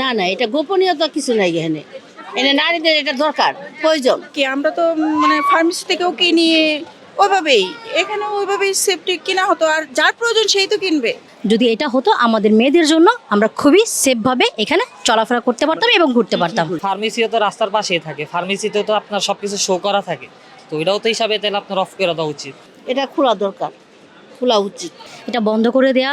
না না এটা গোপনীয়তা কিছু নাই এখানে। এনে নারীদের এটা দরকার প্রয়োজন। কি আমরা তো মানে ফার্মেসি থেকেও কিনি ওইভাবেই। এখানে ওইভাবেই সেফটি কিনা হতো আর যার প্রয়োজন সেই তো কিনবে। যদি এটা হতো আমাদের মেয়েদের জন্য আমরা খুবই সেফভাবে এখানে চলাফেরা করতে পারতাম এবং ঘুরতে পারতাম। ফার্মেসিও তো রাস্তার পাশেই থাকে। ফার্মেসিতে তো আপনার সবকিছু শো করা থাকে। তো এটাও তো হিসাবে তাহলে আপনার অফ করে দেওয়া উচিত। এটা খোলা দরকার খোলা উচিত। এটা বন্ধ করে দেয়া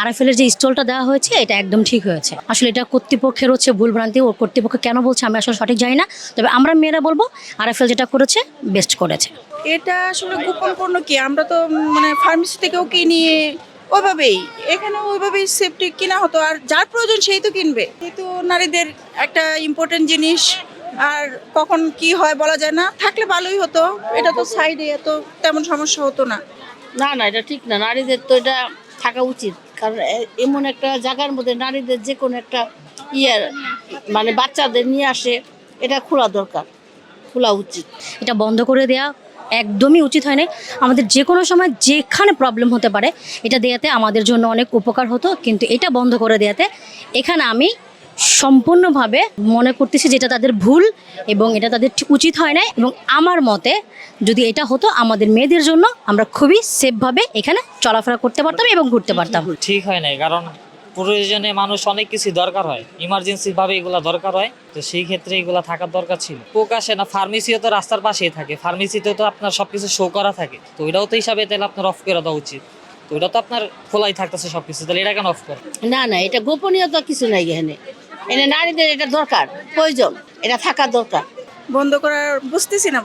আরএফএলের যে স্টলটা দেওয়া হয়েছে এটা একদম ঠিক হয়েছে। আসলে এটা কর্তৃপক্ষের হচ্ছে ভুলভ্রান্তি ও কর্তৃপক্ষ কেন বলছে আমি আসলে সঠিক জানি না। তবে আমরা মেয়েরা বলব আরএফএল যেটা করেছে বেস্ট করেছে। এটা আসলে গোপন পণ্য কি? আমরা তো মানে ফার্মেসি থেকেও কিনি ওইভাবেই। এখানে ওইভাবেই সেফটি কিনা হতো আর যার প্রয়োজন সেই তো কিনবে। যেহেতু নারীদের একটা ইম্পর্টেন্ট জিনিস আর কখন কি হয় বলা যায় না। থাকলে ভালোই হতো এটা তো সাইডে এত তেমন সমস্যা হতো না। না না এটা ঠিক না। নারীদের তো এটা থাকা উচিত। কারণ এমন একটা জায়গার মধ্যে নারীদের যে কোনো একটা ইয়ার মানে বাচ্চাদের নিয়ে আসে, এটা খোলা দরকার, খোলা উচিত। এটা বন্ধ করে দেয়া একদমই উচিত হয় না আমাদের যে কোনো সময় যেখানে প্রবলেম হতে পারে, এটা দেয়াতে আমাদের জন্য অনেক উপকার হতো, কিন্তু এটা বন্ধ করে দেয়াতে এখানে আমি সম্পূর্ণভাবে মনে করতেছি যেটা তাদের ভুল এবং এটা তাদের ঠিক উচিত হয় না এবং আমার মতে যদি এটা হতো আমাদের মেয়েদের জন্য আমরা খুবই সেফভাবে এখানে চলাফেরা করতে পারতাম এবং ঘুরতে পারতাম। ঠিক হয় নাই কারণ প্রয়োজনে মানুষ অনেক কিছু দরকার হয়। ইমার্জেন্সি ভাবে এগুলা দরকার হয় তো সেই ক্ষেত্রে এগুলা থাকার দরকার ছিল। প্রকাশে না ফার্মেসিও তো রাস্তার পাশেই থাকে। ফার্মেসিতে তো আপনার সবকিছু শো করা থাকে। তো এটাও তো হিসাবে তাহলে আপনার অফ করে দেওয়া উচিত। তো এটা তো আপনার খোলাই থাকতেছে সবকিছু তাহলে এটা কেন অফ করে? না না এটা গোপনীয়তা কিছু নাই এখানে। এনে নারীদের এটা দরকার প্রয়োজন এটা থাকা দরকার। বন্ধ করার বুঝতেছি না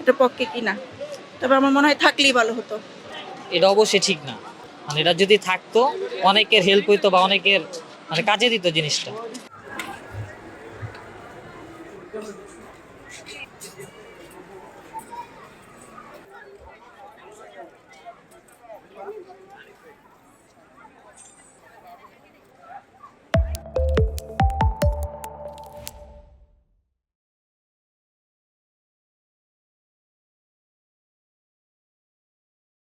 এটা পক্ষে কি না তবে আমার মনে হয় থাকলেই ভালো হতো। এটা অবশ্যই ঠিক না। মানে এটা যদি থাকতো অনেকের হেল্প হইতো বা অনেকের মানে কাজে দিত জিনিসটা।